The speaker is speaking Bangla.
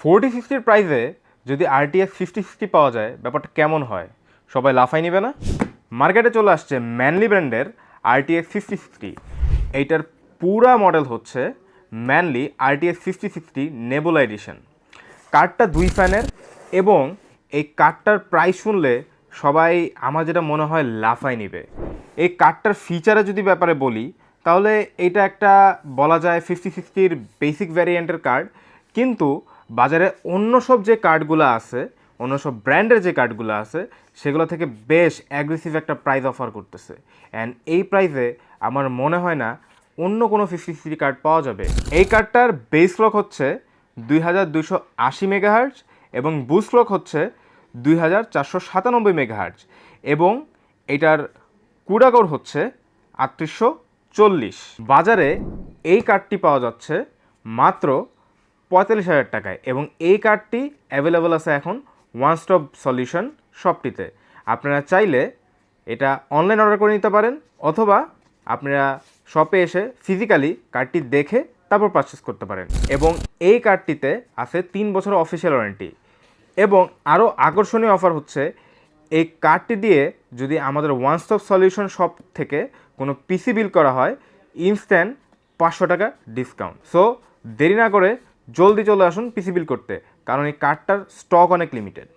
ফোরটি সিক্সটির প্রাইসে যদি আরটিএক্স ফিফটি সিক্সটি পাওয়া যায়, ব্যাপারটা কেমন হয়? সবাই লাফাই নিবে না? মার্কেটে চলে আসছে ম্যানলি ব্র্যান্ডের আরটিএক্স ফিফটি সিক্সটি এইটার পুরা মডেল হচ্ছে Manli RTX fifty sixty Nebula edition কার্ডটা দুই ফ্যানের এবং এই কার্ডটার প্রাইস শুনলে সবাই আমার যেটা মনে হয় লাফাই নিবে। এই কার্ডটার ফিচারে যদি ব্যাপারে বলি, তাহলে এটা একটা বলা যায় ফিফটি সিক্সটির বেসিক ভ্যারিয়েন্টের কার্ড কিন্তু বাজারে অন্য সব যে কার্ডগুলো আছে, অন্য সব ব্র্যান্ডের যে কার্ডগুলো আছে, সেগুলো থেকে বেশ অ্যাগ্রেসিভ একটা প্রাইস অফার করতেছে। অ্যান্ড এই প্রাইসে আমার মনে হয় না অন্য কোনো ফিফটি সিক্সটি কার্ড পাওয়া যাবে। এই কার্ডটার বেস ক্লক হচ্ছে দুই হাজার দুশো আশি মেগাহার্জ এবং বুস ক্লক হচ্ছে দুই হাজার চারশো সাতানব্বই মেগাহার্জ এবং এটার কুড়াগড় হচ্ছে আটত্রিশশো চল্লিশ। বাজারে এই কার্ডটি পাওয়া যাচ্ছে মাত্র পঁয়তাল্লিশ হাজার টাকায় এবং এই কার্ডটি অ্যাভেলেবল আছে এখন ওয়ান স্টপ সলিউশন শপটিতে আপনারা চাইলে এটা অনলাইন অর্ডার করে নিতে পারেন অথবা আপনারা শপে এসে ফিজিক্যালি কার্ডটি দেখে তারপর পারচেস করতে পারেন। এবং এই কার্ডটিতে আছে তিন বছর অফিসিয়াল ওয়ারেন্টি এবং আরও আকর্ষণীয় অফার হচ্ছে, এই কার্ডটি দিয়ে যদি আমাদের ওয়ান স্টপ সলিউশন শপ থেকে কোনো পিসি বিল করা হয় ইনস্ট্যান্ট পাঁচশো টাকা ডিসকাউন্ট সো দেরি না করে জলদি চলে আসুন পিসি বিল করতে কারণ এই কার্ডটার স্টক অনেক লিমিটেড